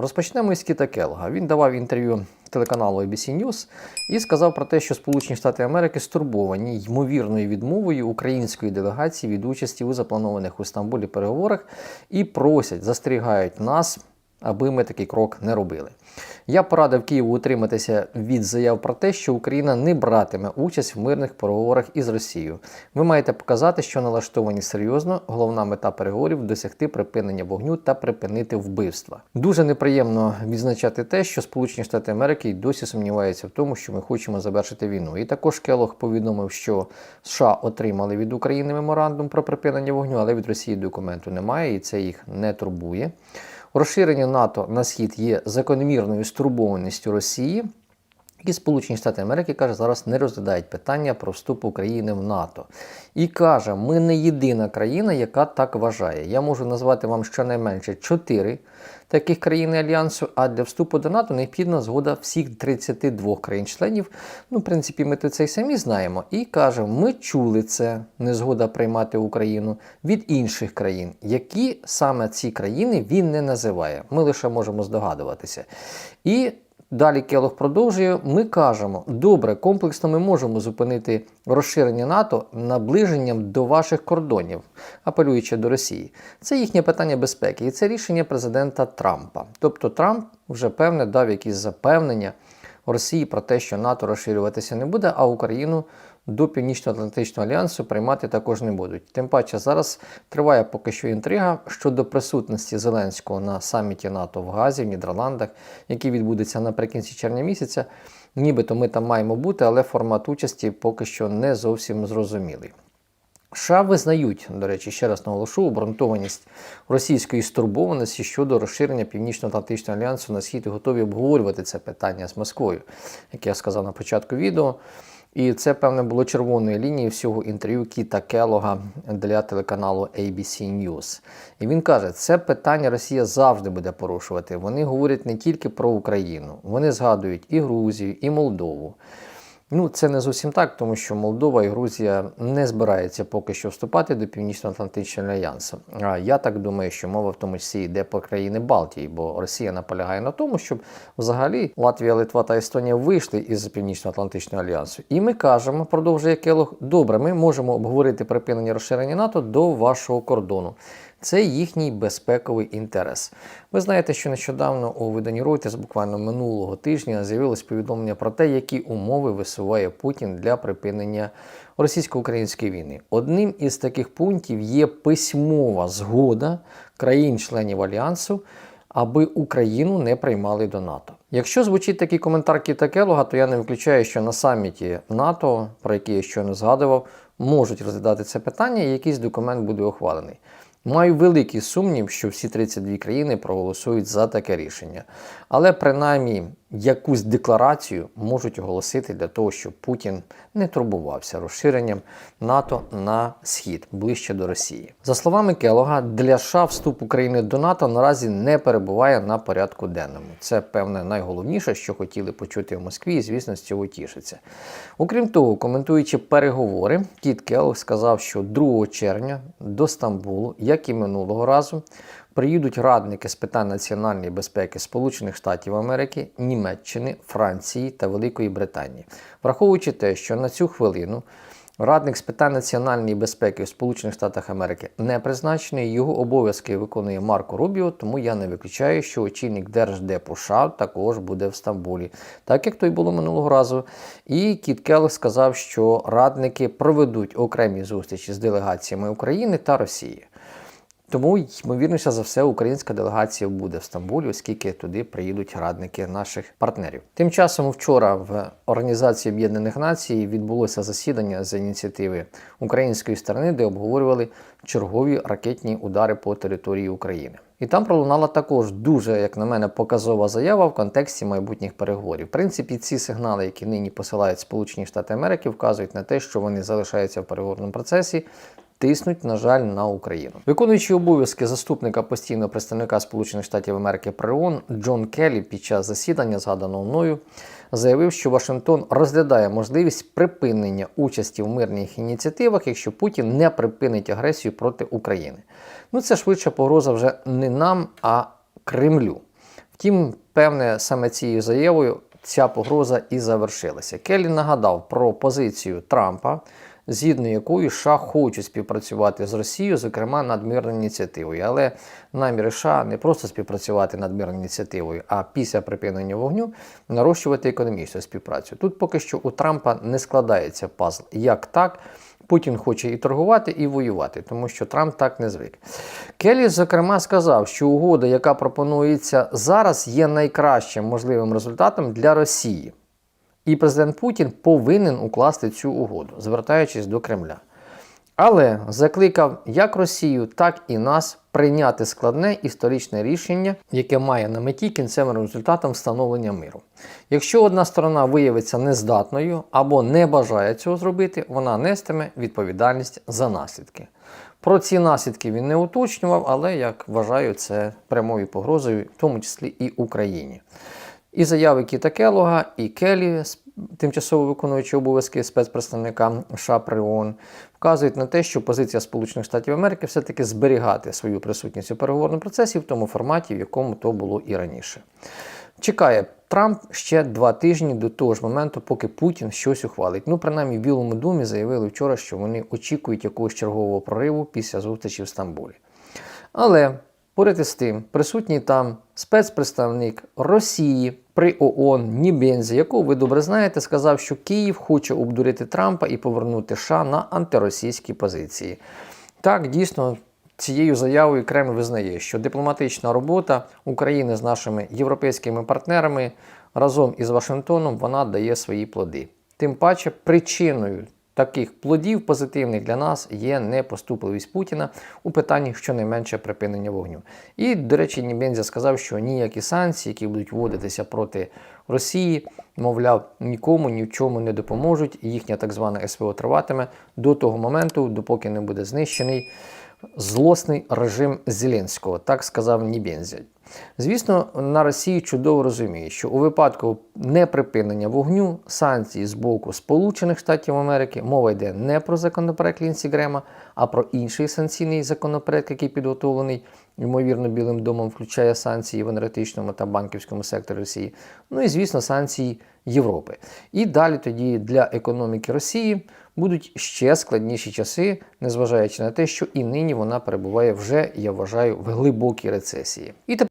Розпочнемо із Кіта Келга. Він давав інтерв'ю телеканалу ABC News і сказав про те, що Сполучені Штати Америки стурбовані ймовірною відмовою української делегації від участі у запланованих у Стамбулі переговорах і просять, застерігають нас, аби ми такий крок не робили. Я порадив Києву утриматися від заяв про те, що Україна не братиме участь в мирних переговорах із Росією. Ви маєте показати, що налаштовані серйозно. Головна мета переговорів досягти припинення вогню та припинити вбивства. Дуже неприємно відзначати те, що Сполучені Штати Америки й досі сумніваються в тому, що ми хочемо завершити війну. І також Келох повідомив, що США отримали від України меморандум про припинення вогню, але від Росії документу немає, і це їх не турбує. Розширення НАТО на схід є закономірною стурбованістю Росії. І Сполучені Штати Америки каже, зараз не розглядають питання про вступ України в НАТО. І каже, ми не єдина країна, яка так вважає. Я можу назвати вам щонайменше чотири таких країн Альянсу, а для вступу до НАТО необхідна згода всіх 32 країн-членів. Ну, в принципі, ми це й самі знаємо. І каже, ми чули це, незгода приймати Україну від інших країн, які саме ці країни він не називає. Ми лише можемо здогадуватися. І Далі Келох продовжує. Ми кажемо, добре, комплексно ми можемо зупинити розширення НАТО наближенням до ваших кордонів, апелюючи до Росії. Це їхнє питання безпеки, і це рішення президента Трампа. Тобто Трамп вже певне дав якісь запевнення Росії про те, що НАТО розширюватися не буде, а Україну до Північно-Атлантичного альянсу приймати також не будуть. Тим паче зараз триває поки що інтрига щодо присутності Зеленського на саміті НАТО в Газі, в Нідерландах, який відбудеться наприкінці червня місяця. Нібито ми там маємо бути, але формат участі поки що не зовсім зрозумілий. США визнають, до речі, ще раз наголошу, обґрунтованість російської стурбованості щодо розширення Північно-Атлантичного альянсу на схід і готові обговорювати це питання з Москвою, як я сказав на початку відео. І це, певне, було червоною лінією всього інтерв'ю Кіта Келога для телеканалу ABC News. І він каже, це питання Росія завжди буде порушувати. Вони говорять не тільки про Україну, вони згадують і Грузію, і Молдову. Ну, це не зовсім так, тому що Молдова і Грузія не збираються поки що вступати до Північно-Атлантичного альянсу. А я так думаю, що мова в тому числі йде про країни Балтії, бо Росія наполягає на тому, щоб взагалі Латвія, Литва та Естонія вийшли із Північно-Атлантичного альянсу. І ми кажемо, продовжує Келох, добре, ми можемо обговорити припинення розширення НАТО до вашого кордону. Це їхній безпековий інтерес. Ви знаєте, що нещодавно у виданні Reuters, буквально минулого тижня, з'явилось повідомлення про те, які умови висуває Путін для припинення російсько-української війни. Одним із таких пунктів є письмова згода країн-членів альянсу. Аби Україну не приймали до НАТО. Якщо звучить такий коментар Кіта Келога, то я не виключаю, що на саміті НАТО, про який я щойно згадував, можуть розглядати це питання, і якийсь документ буде ухвалений. Маю великий сумнів, що всі 32 країни проголосують за таке рішення. Але принаймні якусь декларацію можуть оголосити для того, щоб Путін не турбувався розширенням НАТО на схід ближче до Росії. За словами Келога, для США вступ України до НАТО наразі не перебуває на порядку денному. Це певне найголовніше, що хотіли почути в Москві, і звісно, з цього тішиться. Окрім того, коментуючи переговори, Кіт Келог сказав, що 2 червня до Стамбулу, як і минулого разу, приїдуть радники з питань національної безпеки Сполучених Штатів Америки, Німеччини, Франції та Великої Британії, враховуючи те, що на цю хвилину. Радник з питань національної безпеки в Сполучених Штатах Америки не призначений. Його обов'язки виконує Марко Рубіо, тому я не виключаю, що очільник Держдепу США також буде в Стамбулі, так як то й було минулого разу. І Кіт Келлог сказав, що радники проведуть окремі зустрічі з делегаціями України та Росії. Тому, ймовірніше за все, українська делегація буде в Стамбулі, оскільки туди приїдуть радники наших партнерів. Тим часом вчора в Організації Об'єднаних Націй відбулося засідання за ініціативи української сторони, де обговорювали чергові ракетні удари по території України. І там пролунала також дуже, як на мене, показова заява в контексті майбутніх переговорів. В принципі, ці сигнали, які нині посилають Сполучені Штати Америки, вказують на те, що вони залишаються в переговорному процесі тиснуть, на жаль, на Україну. Виконуючий обов'язки заступника постійного представника Сполучених Штатів Америки при ООН Джон Келлі під час засідання, згаданого мною, заявив, що Вашингтон розглядає можливість припинення участі в мирних ініціативах, якщо Путін не припинить агресію проти України. Ну це швидше погроза вже не нам, а Кремлю. Втім, певне, саме цією заявою ця погроза і завершилася. Келлі нагадав про позицію Трампа, згідно якою США хочуть співпрацювати з Росією, зокрема над мирною ініціативою. Але наміри США не просто співпрацювати над мирною ініціативою, а після припинення вогню нарощувати економічну співпрацю. Тут поки що у Трампа не складається пазл. Як так? Путін хоче і торгувати, і воювати, тому що Трамп так не звик. Келлі, зокрема, сказав, що угода, яка пропонується зараз, є найкращим можливим результатом для Росії. І президент Путін повинен укласти цю угоду, звертаючись до Кремля. Але закликав як Росію, так і нас прийняти складне історичне рішення, яке має на меті кінцевим результатом встановлення миру. Якщо одна сторона виявиться нездатною або не бажає цього зробити, вона нестиме відповідальність за наслідки. Про ці наслідки він не уточнював, але як вважаю, це прямою погрозою, в тому числі і Україні. І заяви Кіта Келога, і Келі, тимчасово виконуючи обов'язки спецпредставника США ООН, вказують на те, що позиція Сполучених Штатів Америки все-таки зберігати свою присутність у переговорному процесі в тому форматі, в якому то було і раніше. Чекає Трамп ще два тижні до того ж моменту, поки Путін щось ухвалить. Ну, принаймні, в Білому домі заявили вчора, що вони очікують якогось чергового прориву після зустрічі в Стамбулі. Але поряд із тим, присутній там спецпредставник Росії при ООН Нібензі, якого ви добре знаєте, сказав, що Київ хоче обдурити Трампа і повернути США на антиросійські позиції. Так, дійсно. Цією заявою Кремль визнає, що дипломатична робота України з нашими європейськими партнерами разом із Вашингтоном вона дає свої плоди. Тим паче, причиною таких плодів позитивних для нас є непоступливість Путіна у питанні щонайменше припинення вогню. І, до речі, Нібензя сказав, що ніякі санкції, які будуть вводитися проти Росії, мовляв, нікому ні в чому не допоможуть. Їхня так звана СВО триватиме до того моменту, допоки не буде знищений злосний режим Зеленського, так сказав Нібензя. Звісно, на Росії чудово розуміє, що у випадку неприпинення вогню санкцій з боку Сполучених Штатів Америки мова йде не про законопроект Лінсі Грема, а про інший санкційний законопроект, який підготовлений, ймовірно, Білим домом, включає санкції в енергетичному та банківському секторі Росії. Ну і звісно, санкції Європи. І далі тоді для економіки Росії будуть ще складніші часи, незважаючи на те, що і нині вона перебуває вже, я вважаю, в глибокій рецесії. І тепер